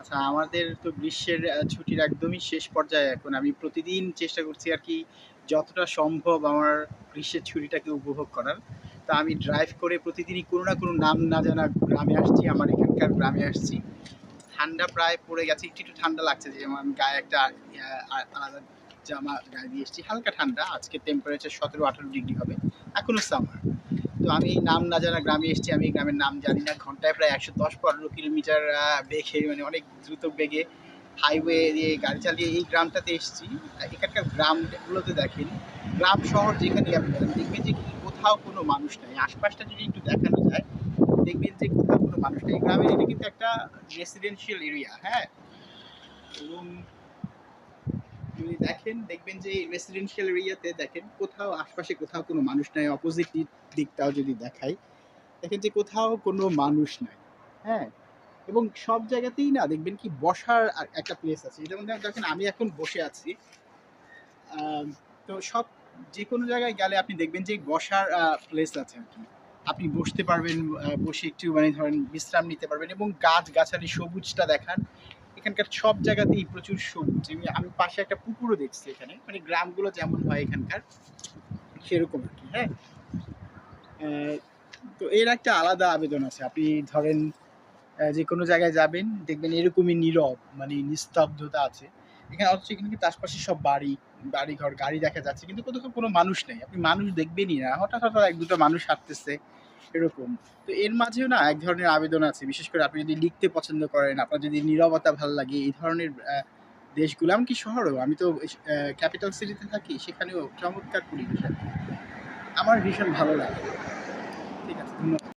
আচ্ছা আমাদের তো গ্রীষ্মের ছুটির একদমই শেষ পর্যায়ে এখন। আমি প্রতিদিন চেষ্টা করছি আর কি যতটা সম্ভব আমার গ্রীষ্মের ছুটিটাকে উপভোগ করার। তা আমি ড্রাইভ করে প্রতিদিনই কোনো না কোনো নাম না জানা গ্রামে আসছি, আমার এখানকার গ্রামে আসছি। ঠান্ডা প্রায় পড়ে গেছে, একটু একটু ঠান্ডা লাগছে যেমন আমি গায়ে একটা আলাদা জামা গায়ে দিয়ে এসেছি, হালকা ঠান্ডা, আজকে টেম্পারেচার সতেরো আঠারো ডিগ্রি হবে, এখনও সামার তো আমি নাম না জানা গ্রামে এসেছি, আমি গ্রামের নাম জানি না। ঘন্টায় প্রায় একশো দশ পনেরো কিলোমিটার বেগে মানে অনেক দ্রুত বেগে হাইওয়ে দিয়ে গাড়ি চালিয়ে এই গ্রামটাতে এসেছি। এখানকার গ্রামগুলোতে দেখেন, গ্রাম শহর যেখানে আপনি দেখবেন যে কোথাও কোনো মানুষ নেই। আশপাশটা যদি একটু দেখানো যায়, দেখবেন যে কোথাও কোনো মানুষ নেই। গ্রামের এটা কিন্তু একটা রেসিডেন্সিয়াল এরিয়া হ্যাঁ? এবং যদি দেখেন, দেখবেন যে রেসিডেন্সিয়াল এরিয়াতে দেখেন, কোথাও আশপাশে কোথাও কোনো মানুষ নাই অপোজিট দিকটাও যদি দেখাই, দেখেন যে কোথাও কোনো মানুষ নাই হ্যাঁ? এবং সব জায়গাতেই না দেখবেন কি বসার একটা প্লেস আছে। যেমন দেখেন আমি এখন বসে আছি তো সব যে কোনো জায়গায় গেলে আপনি দেখবেন যে বসার প্লেস আছে আর কি। আপনি বসতে পারবেন বসে একটু মানে ধরেন বিশ্রাম নিতে পারবেন এবং গাছ গাছালি সবুজটা দেখান এখানকার সব জায়গাতেই প্রচুর সবুজ আমি পাশে একটা পুকুরও দেখছি এখানে মানে গ্রামগুলো যেমন হয় এখানকার, সেরকম আর কি হ্যাঁ? তো এর একটা আলাদা আবেদন আছে। আপনি ধরেন যে কোনো জায়গায় যাবেন, দেখবেন এরকমই নীরব মানে নিস্তব্ধতা আছে। এখানে অথচ এখানে কিন্তু আশপাশে সব বাড়ি বাড়ি ঘর গাড়ি দেখা যাচ্ছে, কিন্তু কোথাও কোনো মানুষ নেই। আপনি মানুষ দেখবেনই না। হঠাৎ হঠাৎ এক দুটো মানুষ হাঁটতেছে এরকম তো এর মাঝেও না এক ধরনের আবেদন আছে। বিশেষ করে আপনি যদি লিখতে পছন্দ করেন, আপনার যদি নিরবতা ভালো লাগে, এই ধরনের দেশগুলো, এমনকি শহরেও, আমি তো ক্যাপিটাল সিটিতে থাকি, সেখানেও চমৎকার পরিবেশ আমার ভীষণ ভালো লাগে।